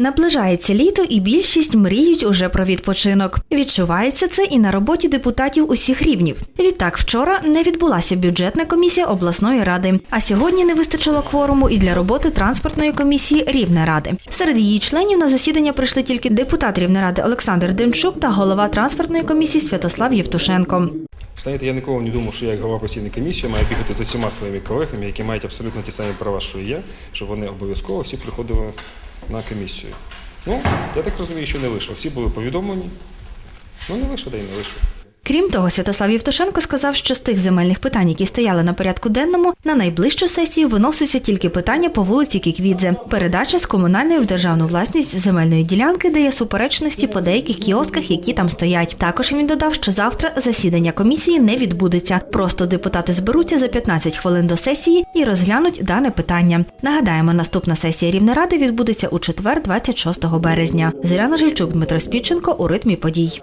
Наближається літо, і більшість мріють уже про відпочинок. Відчувається це і на роботі депутатів усіх рівнів. Відтак, вчора не відбулася бюджетна комісія обласної ради, а сьогодні не вистачило кворуму і для роботи транспортної комісії Рівнеради. Серед її членів на засідання прийшли тільки депутат Рівнеради Олександр Демчук та голова транспортної комісії Святослав Євтушенко. Знаєте, я ніколи не думав, що я як голова постійної комісії маю бігати за всіма своїми колегами, які мають абсолютно ті самі права, що і я, щоб вони обов'язково всі приходили на комісію. Ну, я так розумію, що не вийшло. Всі були повідомлені. Ну, не вийшло, та й не вийшло. Крім того, Святослав Євтушенко сказав, що з тих земельних питань, які стояли на порядку денному, на найближчу сесію виноситься тільки питання по вулиці Кіквідзе, передача з комунальної в державну власність земельної ділянки, де є суперечності по деяких кіосках, які там стоять. Також він додав, що завтра засідання комісії не відбудеться. Просто депутати зберуться за 15 хвилин до сесії і розглянуть дане питання. Нагадаємо, наступна сесія Рівнеради відбудеться у четвер, 26 березня. Зоряна Жильчук, Дмитро Спіченко у ритмі подій.